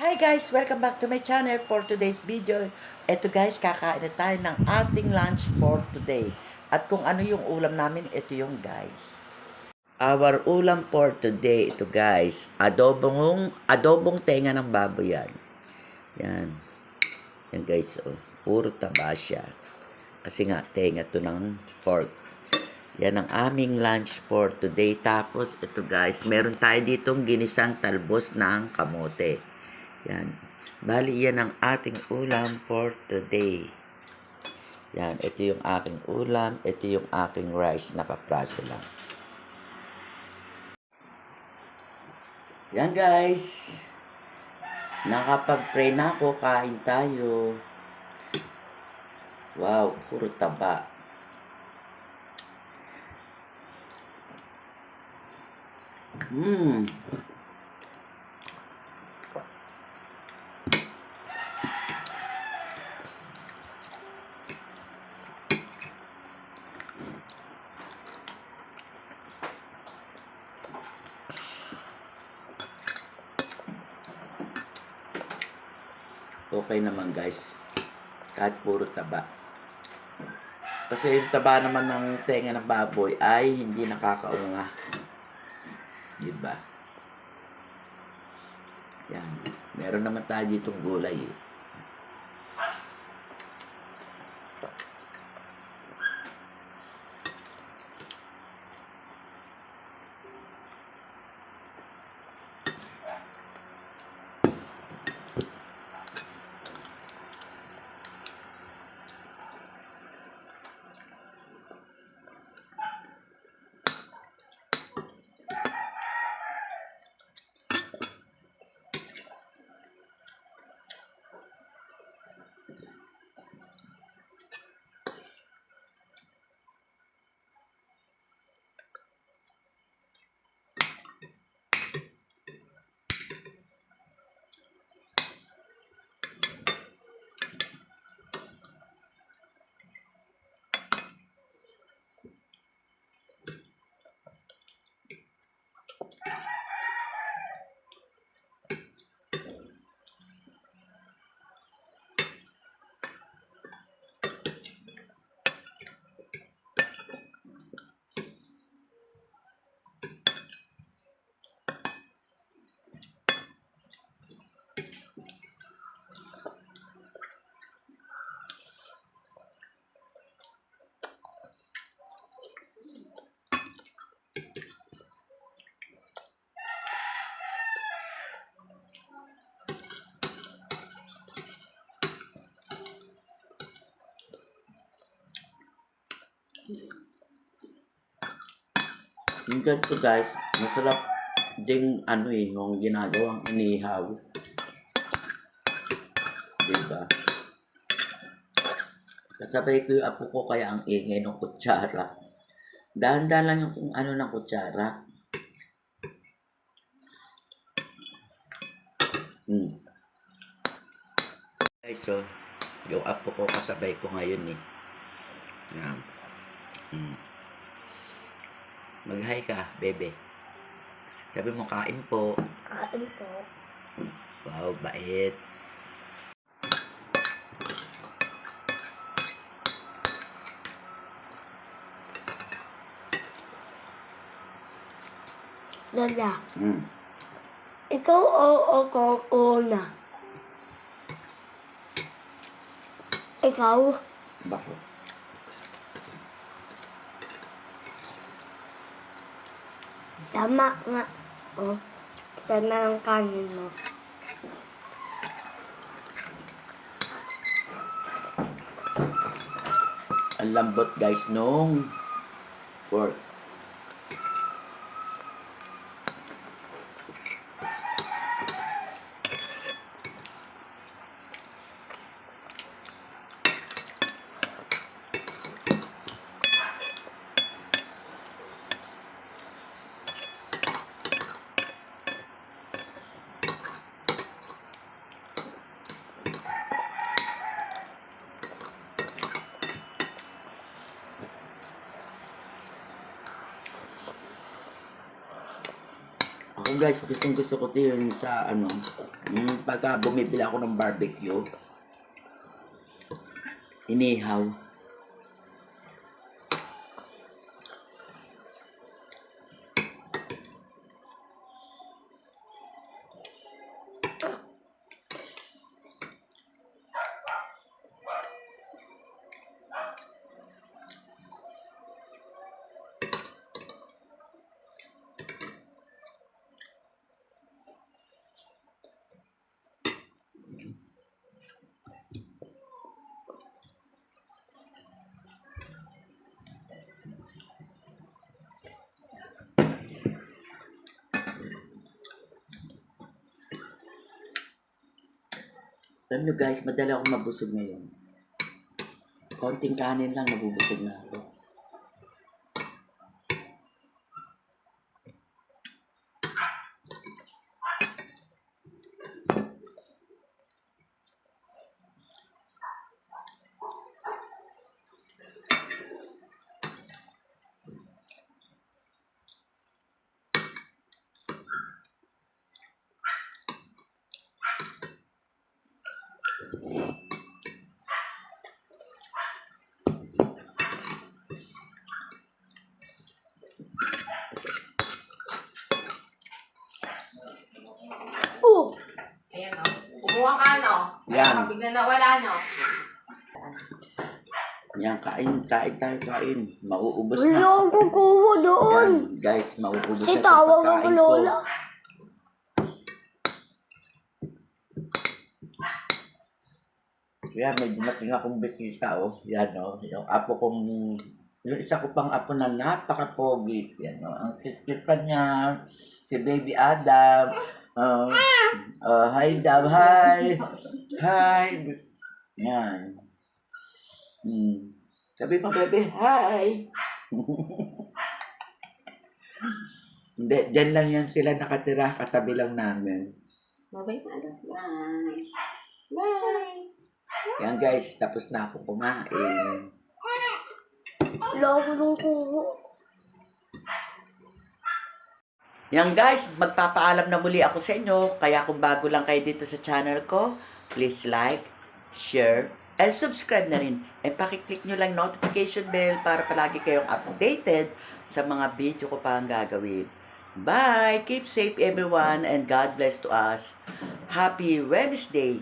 Hi guys! Welcome back to my channel for today's video. Ito guys, kakain tayo ng ating lunch for today. At kung ano yung ulam namin, ito yung guys. Our ulam for today, ito guys, adobong, adobong tenga ng baboy yan. Yan. Yan guys, oh. Puro taba siya. Kasi nga, tenga to ng pork. Yan ang aming lunch for today. Tapos, ito guys, meron tayo ditong ginisang talbos ng kamote. Yan. Bali, yan ang ating ulam for today. Yan, ito yung aking ulam. Ito yung aking rice. Nakapraso lang. Yan guys. Nakapag-pray na ako. Kain tayo. Wow, puro taba. Mmm. Okay naman guys. Kahit puro taba. Kasi yung taba naman ng tenga ng baboy ay hindi nakakaunga. Diba? Yan. Meron naman tayo ditong gulay eh. Yung ganito guys, masarap ding ano eh, yung ginagawang inihaw. Diba? Kasabay ko yung apo ko kaya ang ingay ng kutsara. Dahan-dahan lang yung kung ano ng kutsara. Hmm. Guys, so, yung apo ko kasabay ko ngayon eh. Yan. Hmm. Mag-hi ka, bebe. Sabi mo, kain po. Kain po. Wow, bait. Lola, Hmm. ikaw o ako una? Ikaw? Bako. Tama nga. O, sana ang kanin mo. Ang lambot guys nung pork. Ako guys, gustong gusto ko to yun sa ano, mm, pagka bumibili ako ng barbecue, inihaw. Alam nyo guys, madali ako mabusog ngayon. Konting kanin lang, nabubusog na ako. Oh! Ayan o. Kumuha ka no? Yan. Ayan, bigla nawala no? Yan, kain, kain tayo, kain. Mauubos Wala na. akong kukuha doon. Yan, guys, mauubos na itong tawag ako pagkain ko. lola. Kaya may dumating akong bisita, oh. Yan, oh. Yung apo kong, yung isa ko pang apo na napaka-pogi. Yan, oh. Ang cute pa niya. Si Baby Adam. Uh, uh, hi, Dab. Hi. Hi. Yan. Hmm. Sabi mo, baby, hi. Hindi, dyan lang yan sila nakatira, katabi lang namin. Bye-bye na. Bye. Bye. Yan guys, tapos na ako kumain. Wala akong kukuha. Yan guys, magpapaalam na muli ako sa inyo. Kaya kung bago lang kayo dito sa channel ko, please like, share, and subscribe na rin. And pakiclick nyo lang notification bell para palagi kayong updated sa mga video ko pa ang gagawin. Bye! Keep safe everyone and God bless to us. Happy Wednesday!